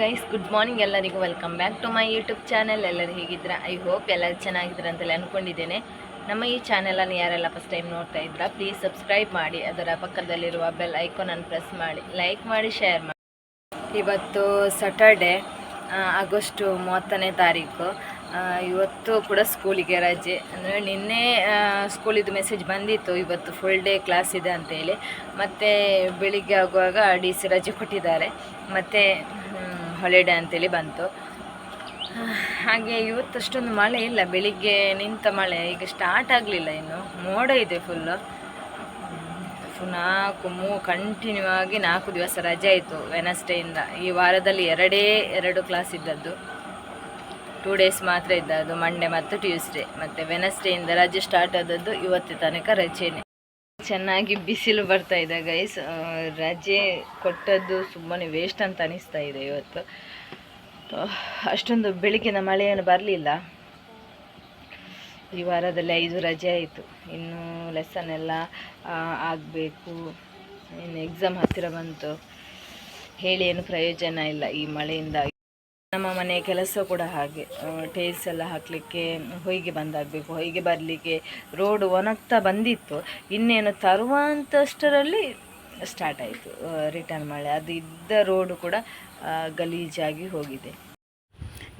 Guys good morning ಎಲ್ಲರಿಗೂ. Welcome back to my YouTube channel ಎಲ್ಲರೂ ಹೇಗಿದ್ದೀರಾ? ಐ ಹೋಪ್ ಎಲ್ಲರೂ ಚೆನ್ನಾಗಿದ್ದೀರಾ ಅಂತಲೇ ಅಂದ್ಕೊಂಡಿದ್ದೇನೆ ನಮ್ಮ ಈ ಚಾನಲನ್ನು ಯಾರೆಲ್ಲ ಫಸ್ಟ್ ಟೈಮ್ ನೋಡ್ತಾ ಇದ್ದೀರಾ ಪ್ಲೀಸ್ ಸಬ್ಸ್ಕ್ರೈಬ್ ಮಾಡಿ, ಅದರ ಪಕ್ಕದಲ್ಲಿರುವ ಬೆಲ್ ಐಕಾನನ್ನು ಪ್ರೆಸ್ ಮಾಡಿ ಲೈಕ್ ಮಾಡಿ ಶೇರ್ ಮಾಡಿ. ಇವತ್ತು ಸಟರ್ಡೆ ಆಗಸ್ಟ್ ಮೂವತ್ತನೇ ತಾರೀಕು. ಇವತ್ತು ಕೂಡ ಸ್ಕೂಲಿಗೆ ರಜೆ. ಅಂದರೆ ನಿನ್ನೆ ಸ್ಕೂಲಿದ್ದು ಮೆಸೇಜ್ ಬಂದಿತ್ತು, ಇವತ್ತು ಫುಲ್ ಡೇ ಕ್ಲಾಸ್ ಇದೆ ಅಂತೇಳಿ ಮತ್ತು ಬೆಳಿಗ್ಗೆ ಆಗುವಾಗ ಡಿ ಸಿ ರಜೆ ಕೊಟ್ಟಿದ್ದಾರೆ. ಮತ್ತು ಹಾಲಿಡೇ ಅಂತೇಳಿ ಬಂತು. ಹಾಗೆ ಇವತ್ತು ಅಷ್ಟೊಂದು ಮಳೆ ಇಲ್ಲ, ಬೆಳಿಗ್ಗೆ ನಿಂತ ಮಳೆ, ಈಗ ಸ್ಟಾರ್ಟ್ ಆಗಲಿಲ್ಲ ಇನ್ನು. ಮೋಡ ಇದೆ ಫುಲ್ಲು ನಾಲ್ಕು ಮೂ ಕಂಟಿನ್ಯೂ ಆಗಿ ನಾಲ್ಕು ದಿವಸ ರಜೆ ಆಯಿತು ವೆನಸ್ಡೇಯಿಂದ ಈ ವಾರದಲ್ಲಿ ಎರಡೇ, ಎರಡು ಕ್ಲಾಸ್ ಇದ್ದದ್ದು. ಟೂ ಡೇಸ್ ಮಾತ್ರ ಇದ್ದದ್ದು ಮಂಡೇ ಮತ್ತು ಟ್ಯೂಸ್ಡೇ ಮತ್ತು ವೆನಸ್ಡೇಯಿಂದ ರಜೆ ಸ್ಟಾರ್ಟ್ ಆದದ್ದು ಇವತ್ತು ತನಕ ರಜೆನೇ. ಚೆನ್ನಾಗಿ ಬಿಸಿಲು ಬರ್ತಾ ಇದೆ ಗೈಸ್ ರಜೆ ಕೊಟ್ಟದ್ದು ಸುಮ್ಮನೆ ವೇಸ್ಟ್ ಅಂತ ಅನಿಸ್ತಾ ಇದೆ ಇವತ್ತು. ಅಷ್ಟೊಂದು ಬೆಳಗಿನ ಮಳೆಯನ್ನು ಬರಲಿಲ್ಲ. ಈ ವಾರದಲ್ಲಿ ಐದು ರಜೆ ಆಯಿತು. ಇನ್ನು ಲೆಸನ್ ಎಲ್ಲ ಆಗಬೇಕು. ಇನ್ನು ಎಕ್ಸಾಮ್ ಹತ್ತಿರ ಬಂತು. ಹೇಳಿ ಏನು ಪ್ರಯೋಜನ ಇಲ್ಲ ಈ ಮಳೆಯಿಂದಾಗಿ. ನಮ್ಮ ಮನೆ ಕೆಲಸ ಕೂಡ ಹಾಗೆ. ಟೇಲ್ಸ್ ಎಲ್ಲ ಹಾಕಲಿಕ್ಕೆ ಹೊಯ್ಗೆ ಬಂದಾಗಬೇಕು. ಹೊಯ್ಗೆ ಬರಲಿಕ್ಕೆ ರೋಡ್ ಒಣಗ್ತಾ ಬಂದಿತ್ತು. ಇನ್ನೇನು ತರುವಂಥಷ್ಟರಲ್ಲಿ ಸ್ಟಾರ್ಟ್ ಆಯಿತು. ರಿಟರ್ನ್ ಮಳೆ. ಅದು ಇದ್ದ ರೋಡು ಕೂಡ ಗಲೀಜಾಗಿ ಹೋಗಿದೆ.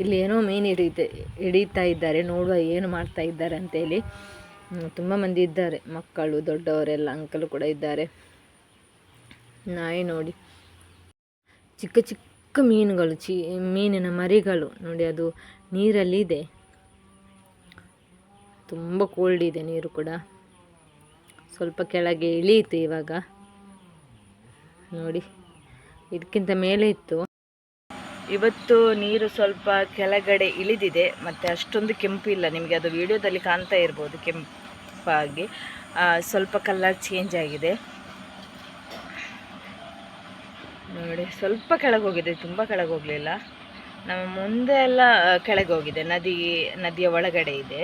ಇಲ್ಲಿ ಏನೋ ಮೀನು ಹಿಡಿತ, ಹಿಡಿತಾ ಇದ್ದಾರೆ. ನೋಡುವ ಏನು ಮಾಡ್ತಾ ಇದ್ದಾರೆ ಅಂತೇಳಿ. ತುಂಬ ಮಂದಿ ಇದ್ದಾರೆ. ಮಕ್ಕಳು, ದೊಡ್ಡವರೆಲ್ಲ ಅಂಕಲು ಕೂಡ ಇದ್ದಾರೆ. ನಾಯಿ ನೋಡಿ. ಚಿಕ್ಕ ಚಿಕ್ಕ ಮೀನುಗಳು, ಚಿ, ಮೀನಿನ ಮರಿಗಳು. ನೋಡಿ, ಅದು ನೀರಲ್ಲಿ ಇದೆ ತುಂಬ ಕೋಲ್ಡ್ ಇದೆ ನೀರು ಕೂಡ. ಸ್ವಲ್ಪ ಕೆಳಗೆ ಇಳಿಯಿತು ಇವಾಗ. ನೋಡಿ, ಇದಕ್ಕಿಂತ ಮೇಲೆ ಇತ್ತು. ಇವತ್ತು ನೀರು ಸ್ವಲ್ಪ ಕೆಳಗಡೆ ಇಳಿದಿದೆ, ಮತ್ತು ಅಷ್ಟೊಂದು ಕೆಂಪು ಇಲ್ಲ. ನಿಮಗೆ ಅದು ವಿಡಿಯೋದಲ್ಲಿ ಕಾಣ್ತಾ ಇರ್ಬೋದು, ಕೆಂಪಾಗಿ. ಸ್ವಲ್ಪ ಕಲರ್ ಚೇಂಜ್ ಆಗಿದೆ. ನೋಡಿ, ಸ್ವಲ್ಪ ಕೆಳಗೆ ಹೋಗಿದೆ, ತುಂಬ ಕೆಳಗೆ ಹೋಗಲಿಲ್ಲ. ನಮ್ಮ ಮುಂದೆ ಎಲ್ಲ ಕೆಳಗೆ ಹೋಗಿದೆ, ನದಿ, ನದಿಯ ಒಳಗಡೆ ಇದೆ.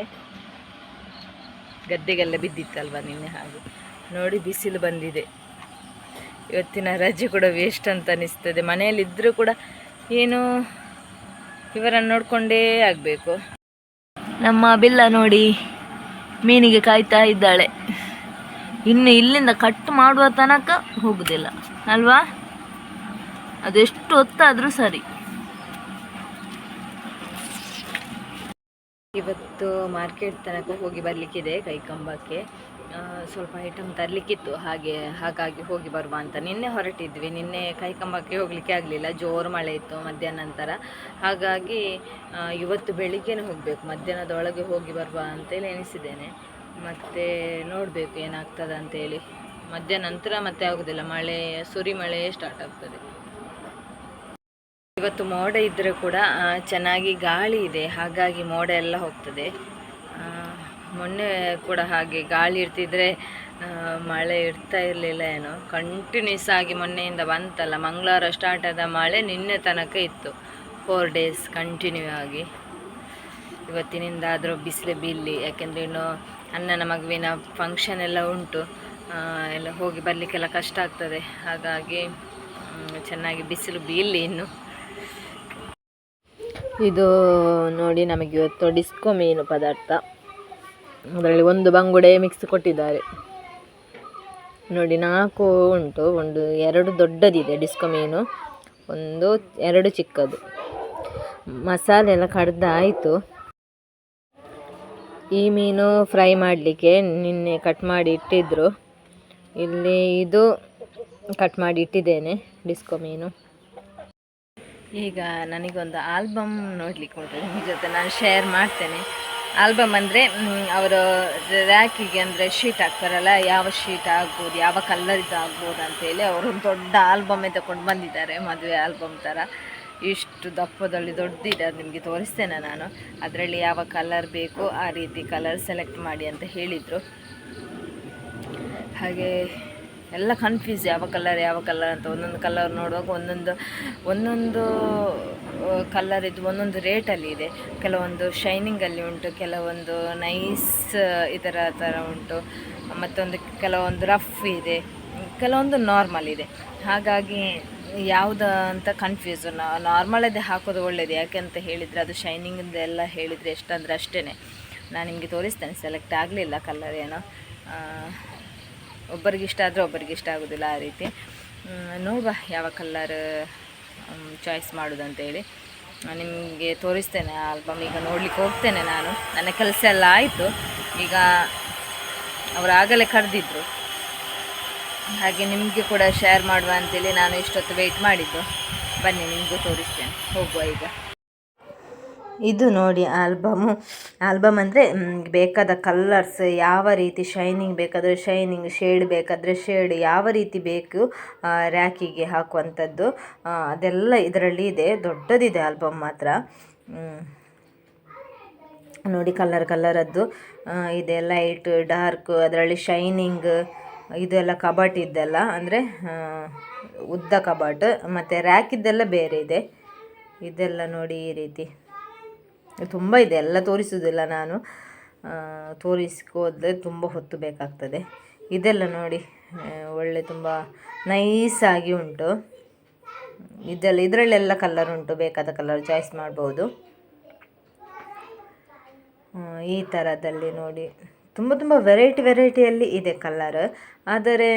ಗದ್ದೆಗೆಲ್ಲ ಬಿದ್ದಿತ್ತಲ್ವ ನಿನ್ನೆ ಹಾಗೆ. ನೋಡಿ, ಬಿಸಿಲು ಬಂದಿದೆ. ಇವತ್ತಿನ ರಜೆ ಕೂಡ ವೇಸ್ಟ್ ಅಂತ ಅನಿಸ್ತದೆ. ಮನೆಯಲ್ಲಿದ್ದರೂ ಕೂಡ ಏನು ಇವರನ್ನು ನೋಡಿಕೊಂಡೇ ಆಗಬೇಕು. ನಮ್ಮ ಬಿಲ್ಲ ನೋಡಿ, ಮೀನಿಗೆ ಕಾಯ್ತಾ ಇದ್ದಾಳೆ. ಇನ್ನು ಇಲ್ಲಿಂದ ಕಟ್ ಮಾಡುವ ತನಕ ಹೋಗುದಿಲ್ಲ. ಅಲ್ವಾ? ಅದೆಷ್ಟು ಹೊತ್ತಾದರೂ ಸರಿ. ಇವತ್ತು ಮಾರ್ಕೆಟ್ ತನಕ ಹೋಗಿ ಬರಲಿಕ್ಕಿದೆ ಕೈಕಂಬಕ್ಕೆ. ಕಂಬಕ್ಕೆ ಸ್ವಲ್ಪ ಐಟಮ್ ತರಲಿಕ್ಕಿತ್ತು. ಹಾಗೆ, ಹಾಗಾಗಿ ಹೋಗಿ ಬರುವ ಅಂತ. ನಿನ್ನೆ ಹೊರಟಿದ್ವಿ. ನಿನ್ನೆ ಕೈಕಂಬಕ್ಕೆ ಹೋಗಲಿಕ್ಕೆ ಆಗಲಿಲ್ಲ. ಜೋರು ಮಳೆ ಇತ್ತು ಮಧ್ಯಾಹ್ನ ನಂತರ. ಹಾಗಾಗಿ ಇವತ್ತು ಬೆಳಿಗ್ಗೆನೇ ಹೋಗಬೇಕು. ಮಧ್ಯಾಹ್ನದ ಒಳಗೆ ಹೋಗಿ ಬರುವ ಅಂತೇಳಿ ಎಣಿಸಿದ್ದೇನೆ. ಮತ್ತು ನೋಡಬೇಕು ಏನಾಗ್ತದೆ ಅಂತೇಳಿ ಮಧ್ಯಾಹ್ನ ನಂತರ ಮತ್ತೆ ಆಗೋದಿಲ್ಲ. ಮಳೆ ಸುರಿ ಮಳೆ ಸ್ಟಾರ್ಟ್ ಆಗ್ತದೆ. ಇವತ್ತು ಮೋಡ ಇದ್ದರೆ ಕೂಡ ಚೆನ್ನಾಗಿ ಗಾಳಿ ಇದೆ. ಹಾಗಾಗಿ ಮೋಡ ಎಲ್ಲ ಹೋಗ್ತದೆ. ಮೊನ್ನೆ ಕೂಡ ಹಾಗೆ ಗಾಳಿ ಇರ್ತಿದ್ರೆ ಮಳೆ ಇರ್ತಾ ಇರಲಿಲ್ಲ ಏನೋ. ಕಂಟಿನ್ಯೂಸ್ ಆಗಿ ಮೊನ್ನೆಯಿಂದ ಬಂತಲ್ಲ. ಮಂಗಳವಾರ ಸ್ಟಾರ್ಟ್ ಆದ ಮಳೆ ನಿನ್ನೆ ತನಕ ಇತ್ತು. ಫೋರ್ ಡೇಸ್ ಕಂಟಿನ್ಯೂ ಆಗಿ. ಇವತ್ತಿನಿಂದ ಆದರೂ ಬಿಸಿಲು ಬೀಳಲಿ. ಯಾಕೆಂದರೆ ಇನ್ನು ಅಣ್ಣನ ಮಗುವಿನ ಫಂಕ್ಷನ್ ಎಲ್ಲ ಉಂಟು. ಎಲ್ಲ ಹೋಗಿ ಬರಲಿಕ್ಕೆಲ್ಲ ಕಷ್ಟ ಆಗ್ತದೆ. ಹಾಗಾಗಿ ಚೆನ್ನಾಗಿ ಬಿಸಿಲು ಬೀಳಲಿ ಇನ್ನು. ಇದು ನೋಡಿ ನಮಗೆ ಇವತ್ತು ಡಿಸ್ಕೋ ಮೀನು ಪದಾರ್ಥ. ಅದರಲ್ಲಿ ಒಂದು ಬಂಗುಡೆ ಮಿಕ್ಸ್ ಕೊಟ್ಟಿದ್ದಾರೆ. ನೋಡಿ ನಾಲ್ಕು ಉಂಟು, ಒಂದು ಎರಡು ದೊಡ್ಡದಿದೆ ಡಿಸ್ಕೋ ಮೀನು, ಒಂದು ಎರಡು ಚಿಕ್ಕದು. ಮಸಾಲೆ ಎಲ್ಲ ಕಡ್ದಾಯಿತು. ಈ ಮೀನು ಫ್ರೈ ಮಾಡಲಿಕ್ಕೆ ನಿನ್ನೆ ಕಟ್ ಮಾಡಿ ಇಟ್ಟಿದ್ದರು ಇಲ್ಲಿ ಇದು ಕಟ್ ಮಾಡಿ ಇಟ್ಟಿದ್ದೇನೆ ಡಿಸ್ಕೋ ಮೀನು. ಈಗ ನನಗೊಂದು ಆಲ್ಬಮ್ ನೋಡ್ಲಿಕ್ಕೆ ಉಂಟು ನಿಮ್ಮ ಜೊತೆ ನಾನು ಶೇರ್ ಮಾಡ್ತೇನೆ. ಆಲ್ಬಮ್ ಅಂದರೆ ಅವರು ರ್ಯಾಕಿಗೆ ಅಂದರೆ ಶೀಟ್ ಹಾಕ್ತಾರಲ್ಲ, ಯಾವ ಶೀಟ್ ಆಗ್ಬೋದು ಯಾವ ಕಲ್ಲರಿದ್ದು ಆಗ್ಬೋದು ಅಂತೇಳಿ ಅವರು ಒಂದು ದೊಡ್ಡ ಆಲ್ಬಮೇ ತಗೊಂಡು ಬಂದಿದ್ದಾರೆ, ಮದುವೆ ಆಲ್ಬಮ್ ಥರ ಇಷ್ಟು ದಪ್ಪದಲ್ಲಿ ದೊಡ್ಡದಿದೆ ಅದು ನಿಮಗೆ ತೋರಿಸ್ತೇನೆ ನಾನು. ಅದರಲ್ಲಿ ಯಾವ ಕಲರ್ ಬೇಕು, ಆ ರೀತಿ ಕಲರ್ ಸೆಲೆಕ್ಟ್ ಮಾಡಿ ಅಂತ ಹೇಳಿದರು. ಹಾಗೆ ಎಲ್ಲ ಕನ್ಫ್ಯೂಸ್ ಯಾವ ಕಲರ್ ಯಾವ ಕಲರ್ ಅಂತ. ಒಂದೊಂದು ಕಲರ್ ನೋಡುವಾಗ ಒಂದೊಂದು ಒಂದೊಂದು ಕಲರ್ ಇದು ಒಂದೊಂದು ರೇಟಲ್ಲಿ ಇದೆ. ಕೆಲವೊಂದು ಶೈನಿಂಗಲ್ಲಿ ಉಂಟು, ಕೆಲವೊಂದು ನೈಸ್ ಇದರ ಥರ ಉಂಟು. ಮತ್ತೊಂದು ಕೆಲವೊಂದು ರಫ್ ಇದೆ, ಕೆಲವೊಂದು ನಾರ್ಮಲ್ ಇದೆ. ಹಾಗಾಗಿ ಯಾವುದು ಅಂತ ಕನ್ಫ್ಯೂಸು ನಾರ್ಮಲದೇ ಹಾಕೋದು ಒಳ್ಳೆಯದು ಯಾಕೆ ಅಂತ ಹೇಳಿದರೆ ಅದು ಶೈನಿಂಗ್ ಎಲ್ಲ ಹೇಳಿದರೆ ಎಷ್ಟಂದರೆ ಅಷ್ಟೇ ನಾನು ನಿಮಗೆ ತೋರಿಸ್ತೇನೆ ಸೆಲೆಕ್ಟ್ ಆಗಲಿಲ್ಲ ಕಲರ್ ಏನೋ. ಒಬ್ಬರಿಗೆ ಇಷ್ಟ ಆದರೆ ಒಬ್ಬರಿಗೆ ಇಷ್ಟ ಆಗೋದಿಲ್ಲ ಆ ರೀತಿ. ನೋಡುವ ಯಾವ ಕಲ್ಲರ್ ಚಾಯ್ಸ್ ಮಾಡೋದಂತೇಳಿ. ನಿಮಗೆ ತೋರಿಸ್ತೇನೆ ಆಲ್ಬಮ್ ಈಗ ನೋಡಲಿಕ್ಕೆ ಹೋಗ್ತೇನೆ ನಾನು. ನನ್ನ ಕೆಲಸ ಎಲ್ಲ ಆಯಿತು. ಈಗ ಅವರು ಆಗಲೇ ಕರೆದಿದ್ರು. ಹಾಗೆ ನಿಮಗೆ ಕೂಡ ಶೇರ್ ಮಾಡುವ ಅಂತೇಳಿ ನಾನು ಇಷ್ಟೊತ್ತು ವೆಯ್ಟ್ ಮಾಡಿದ್ದು. ಬನ್ನಿ, ನಿಮಗೂ ತೋರಿಸ್ತೇನೆ. ಹೋಗುವ ಈಗ. ಇದು ನೋಡಿ ಆಲ್ಬಮು. ಆಲ್ಬಮ್ ಅಂದರೆ ಬೇಕಾದ ಕಲ್ಲರ್ಸ್ ಯಾವ ರೀತಿ ಶೈನಿಂಗ್ ಬೇಕಾದರೆ ಶೈನಿಂಗ್ ಶೇಡ್ ಬೇಕಾದರೆ ಶೇಡ್ ಯಾವ ರೀತಿ ಬೇಕು ರ್ಯಾಕಿಗೆ ಹಾಕುವಂಥದ್ದು. ಅದೆಲ್ಲ ಇದರಲ್ಲಿ ಇದೆ. ದೊಡ್ಡದಿದೆ ಆಲ್ಬಮ್ ಮಾತ್ರ. ನೋಡಿ ಕಲರ್ ಕಲರದ್ದು ಇದೆ ಲೈಟ್ ಡಾರ್ಕ್ ಅದರಲ್ಲಿ ಶೈನಿಂಗ್ ಇದೆಲ್ಲ ಕಬಾಟ್ ಇದ್ದೆಲ್ಲ. ಅಂದರೆ ಉದ್ದ ಕಬಾಟ್. ಮತ್ತು ರ್ಯಾಕಿದ್ದೆಲ್ಲ ಬೇರೆ ಇದೆ. ಇದೆಲ್ಲ ನೋಡಿ ಈ ರೀತಿ. ತುಂಬ ಇದೆ, ಎಲ್ಲ ತೋರಿಸೋದಿಲ್ಲ ನಾನು. ತೋರಿಸ್ಕೋದ್ರೆ ತುಂಬ ಹೊತ್ತು ಬೇಕಾಗ್ತದೆ. ಇದೆಲ್ಲ ನೋಡಿ ಒಳ್ಳೆ ತುಂಬ ನೈಸಾಗಿ ಉಂಟು. ಇದೆಲ್ಲ, ಇದರಲ್ಲೆಲ್ಲ ಕಲರ್ ಉಂಟು, ಬೇಕಾದ ಕಲರ್ ಚಾಯ್ಸ್ ಮಾಡ್ಬೋದು. ಈ ಥರದಲ್ಲಿ ನೋಡಿ, ತುಂಬ ತುಂಬ ವೆರೈಟಿ ವೆರೈಟಿಯಲ್ಲಿ ಇದೆ ಕಲರ್ ಆದರೆ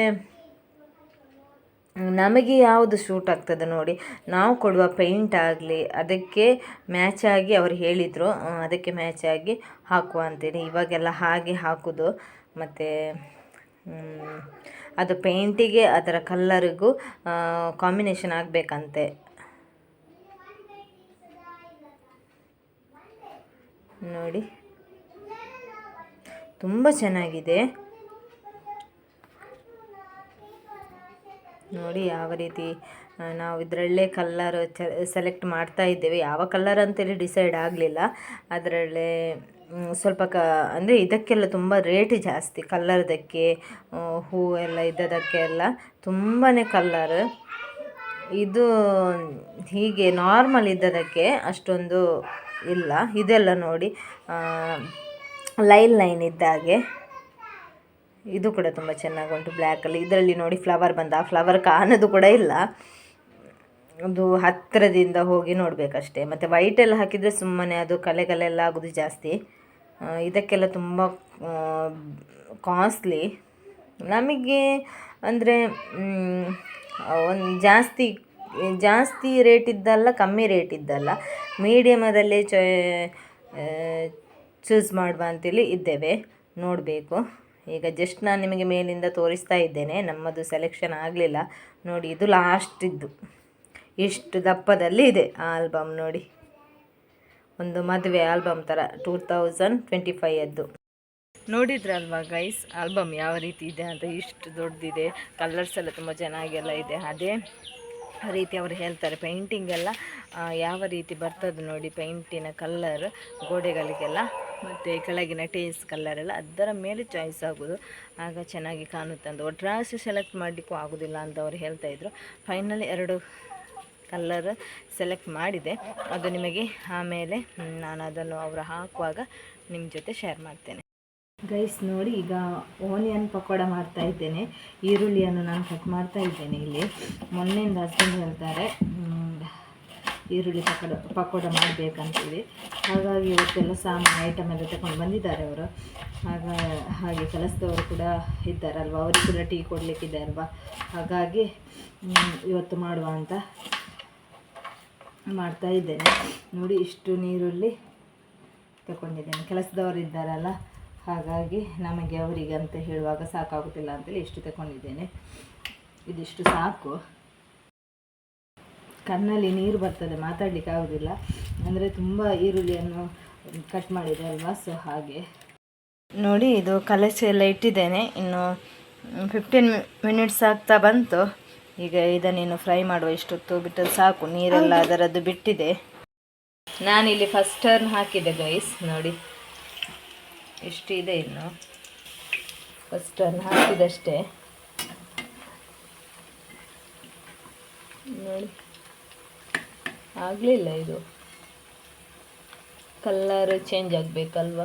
ನಮಗೆ ಯಾವುದು ಶೂಟ್ ಆಗ್ತದೆ ನೋಡಿ. ನಾವು ಕೊಡುವ ಪೇಂಟ್ ಆಗಲಿ, ಅದಕ್ಕೆ ಮ್ಯಾಚ್ ಆಗಿ ಅವರು ಹೇಳಿದರು ಅದಕ್ಕೆ ಮ್ಯಾಚ್ ಆಗಿ ಹಾಕುವ ಅಂತೇಳಿ ಇವಾಗೆಲ್ಲ ಹಾಗೆ ಹಾಕೋದು. ಮತ್ತು ಅದು ಪೇಂಟಿಗೆ ಅದರ ಕಲ್ಲರಿಗೂ ಕಾಂಬಿನೇಷನ್ ಆಗಬೇಕಂತೆ. ನೋಡಿ. ತುಂಬ ಚೆನ್ನಾಗಿದೆ. ನೋಡಿ ಯಾವ ರೀತಿ ನಾವು ಇದರಲ್ಲೇ ಕಲ್ಲರ್ ಸೆಲೆಕ್ಟ್ ಮಾಡ್ತಾ ಇದ್ದೇವೆ. ಯಾವ ಕಲ್ಲರ್ ಅಂತೇಳಿ ಡಿಸೈಡ್ ಆಗಲಿಲ್ಲ. ಅದರಲ್ಲೇ ಸ್ವಲ್ಪ ಕ, ಅಂದರೆ ಇದಕ್ಕೆಲ್ಲ ತುಂಬ ರೇಟ್ ಜಾಸ್ತಿ. ಕಲ್ಲರ್ದಕ್ಕೆ ಹೂ ಎಲ್ಲ ಇದ್ದದಕ್ಕೆ ಎಲ್ಲ ತುಂಬಾ ಕಲ್ಲರ್ ಇದು ಹೀಗೆ ನಾರ್ಮಲ್ ಇದ್ದದಕ್ಕೆ ಅಷ್ಟೊಂದು ಇಲ್ಲ. ಇದೆಲ್ಲ ನೋಡಿ ಲೈನ್ ಲೈನ್ ಇದ್ದ ಹಾಗೆ. ಇದು ಕೂಡ ತುಂಬ ಚೆನ್ನಾಗಿ ಉಂಟು ಬ್ಲ್ಯಾಕಲ್ಲಿ ಇದರಲ್ಲಿ ನೋಡಿ ಫ್ಲವರ್ ಬಂದ. ಆ ಫ್ಲವರ್ ಕಾಣೋದು ಕೂಡ ಇಲ್ಲ. ಅದು ಹತ್ತಿರದಿಂದ ಹೋಗಿ ನೋಡಬೇಕಷ್ಟೇ. ಮತ್ತು ವೈಟೆಲ್ಲ ಹಾಕಿದರೆ ಸುಮ್ಮನೆ ಅದು ಕಲೆ ಕಲೆ ಎಲ್ಲ ಆಗೋದು ಜಾಸ್ತಿ. ಇದಕ್ಕೆಲ್ಲ ತುಂಬ ಕಾಸ್ಟ್ಲಿ ನಮಗೆ ಅಂದರೆ ಒಂದು ಜಾಸ್ತಿ ಜಾಸ್ತಿ ರೇಟ್ ಇದ್ದಲ್ಲ, ಕಮ್ಮಿ ರೇಟ್ ಇದ್ದಲ್ಲ. ಮೀಡಿಯಮದಲ್ಲೇ ಚೂಸ್ ಮಾಡುವ ಅಂತೇಳಿ ಇದ್ದೇವೆ. ನೋಡಬೇಕು. ಈಗ ಜಸ್ಟ್ ನಾನು ನಿಮಗೆ ಮೇಲಿಂದ ತೋರಿಸ್ತಾ ಇದ್ದೇನೆ, ನಮ್ಮದು ಸೆಲೆಕ್ಷನ್ ಆಗಲಿಲ್ಲ. ನೋಡಿ, ಇದು ಲಾಸ್ಟ್ ಇದ್ದು. ಇಷ್ಟು ದಪ್ಪದಲ್ಲಿ ಇದೆ ಆಲ್ಬಮ್ ನೋಡಿ. ಒಂದು ಮದುವೆ ಆಲ್ಬಮ್ ಥರ ಟೂ ತೌಸಂಡ್ ಟ್ವೆಂಟಿ ಫೈವದ್ದು ನೋಡಿದ್ರಲ್ವಾ ಗೈಸ್ ಆಲ್ಬಮ್ ಯಾವ ರೀತಿ ಇದೆ ಅಂತ, ಇಷ್ಟು ದೊಡ್ಡದಿದೆ ಕಲರ್ಸ್ ಎಲ್ಲ ತುಂಬ ಚೆನ್ನಾಗೆಲ್ಲ ಇದೆ. ಅದೇ ರೀತಿ ಅವರು ಹೇಳ್ತಾರೆ ಪೇಂಟಿಂಗ್ ಎಲ್ಲ ಯಾವ ರೀತಿ ಬರ್ತದೆ ನೋಡಿ ಪೇಂಟಿನ ಕಲ್ಲರ್ ಗೋಡೆಗಳಿಗೆಲ್ಲ. ಮತ್ತು ಕೆಳಗಿನ ಟೇಸ್ ಕಲ್ಲರ್ ಎಲ್ಲ ಅದರ ಮೇಲೆ ಚಾಯ್ಸ್ ಆಗೋದು. ಆಗ ಚೆನ್ನಾಗಿ ಕಾಣುತ್ತೆ ಅಂತ. ಒಟ್ರಾಸಿ ಸೆಲೆಕ್ಟ್ ಮಾಡಲಿಕ್ಕೂ ಆಗೋದಿಲ್ಲ ಅಂತ ಅವರು ಹೇಳ್ತಾ ಇದ್ರು. ಫೈನಲಿ ಎರಡು ಕಲ್ಲರ್ ಸೆಲೆಕ್ಟ್ ಮಾಡಿದೆ. ಅದು ನಿಮಗೆ ಆಮೇಲೆ ನಾನು ಅದನ್ನು ಅವರು ಹಾಕುವಾಗ ನಿಮ್ಮ ಜೊತೆ ಶೇರ್ ಮಾಡ್ತೇನೆ. ಗೈಸ್ ನೋಡಿ, ಈಗ ಓನಿಯನ್ ಪಕೋಡ ಮಾಡ್ತಾ ಇದ್ದೇನೆ. ಈರುಳ್ಳಿಯನ್ನು ನಾನು ಕಟ್ ಮಾಡ್ತಾ ಇದ್ದೇನೆ ಇಲ್ಲಿ. ಮೊನ್ನೆಯಿಂದ ಹಸ್ಬೆಂಡ್ ಹೇಳ್ತಾರೆ ಈರುಳ್ಳಿ ಪಕೋಡ ಪಕೋಡ ಮಾಡಬೇಕಂತೀವಿ. ಹಾಗಾಗಿ ಇವತ್ತೆಲ್ಲ ಸಾಮಾನ್ಯ ಐಟಮ್ ಎಲ್ಲ ತಗೊಂಡು ಬಂದಿದ್ದಾರೆ ಅವರು. ಆಗ ಹಾಗೆ ಕೆಲಸದವರು ಕೂಡ ಇದ್ದಾರಲ್ವ? ಅವರಿಗೆ ಕೂಡ ಟೀ ಕೊಡಲಿಕ್ಕಿದೆ ಅಲ್ವಾ? ಹಾಗಾಗಿ ಇವತ್ತು ಮಾಡುವ ಅಂತ ಮಾಡ್ತಾ ಇದ್ದೇನೆ. ನೋಡಿ, ಇಷ್ಟು ನೀರುಳ್ಳಿ ತಗೊಂಡಿದ್ದೇನೆ. ಕೆಲಸದವರು ಇದ್ದಾರಲ್ಲ, ಹಾಗಾಗಿ ನಮಗೆ ಅವರಿಗೆ ಅಂತ ಹೇಳುವಾಗ ಸಾಕಾಗುತ್ತಿಲ್ಲ ಅಂತೇಳಿ ಇಷ್ಟು ತಗೊಂಡಿದ್ದೇನೆ. ಇದಿಷ್ಟು ಸಾಕು. ಕಣ್ಣಲ್ಲಿ ನೀರು ಬರ್ತದೆ ಮಾತಾಡಲಿಕ್ಕೆ ಆಗೋದಿಲ್ಲ. ಅಂದರೆ ತುಂಬ ಈರುಳ್ಳಿಯನ್ನು ಕಟ್ ಮಾಡಿದೆ ಅಲ್ವಾ ಸೊ ಹಾಗೆ. ನೋಡಿ ಇದು ಕಲಸಿ ಎಲ್ಲ ಇಟ್ಟಿದ್ದೇನೆ. ಇನ್ನು ಫಿಫ್ಟೀನ್ ಮಿನಿಟ್ಸ್ ಆಗ್ತಾ ಬಂತು. ಈಗ ಇದನ್ನೇನು ಫ್ರೈ ಮಾಡುವ ಇಷ್ಟೊತ್ತು ಬಿಟ್ಟು ಸಾಕು ನೀರೆಲ್ಲ ಅದರದ್ದು ಬಿಟ್ಟಿದೆ. ನಾನಿಲ್ಲಿ ಫಸ್ಟ್ ಟರ್ನ್ ಹಾಕಿದೆ ಗೈಸ್ ನೋಡಿ. ಇಷ್ಟಿದೆ ಇನ್ನು? ಫಸ್ಟ್ ಟರ್ನ್ ಹಾಕಿದಷ್ಟೇ. ನೋಡಿ. ಆಗಲಿಲ್ಲ ಇದು. ಕಲ್ಲರ್ ಚೇಂಜ್ ಆಗಬೇಕಲ್ವ?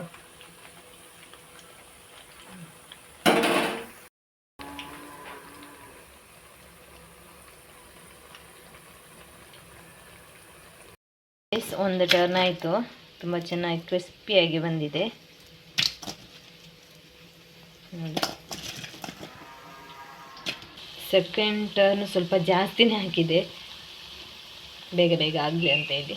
ಒಂದು ಟರ್ನ್ ಆಯಿತು. ತುಂಬ ಚೆನ್ನಾಗಿ ಕ್ರಿಸ್ಪಿಯಾಗಿ ಬಂದಿದೆ. ಸೆಕೆಂಡ್ ಟರ್ನ್ ಸ್ವಲ್ಪ ಜಾಸ್ತಿನೇ ಹಾಕಿದೆ. ಬೇಗ ಬೇಗ ಆಗಲಿ ಅಂತ ಹೇಳಿ.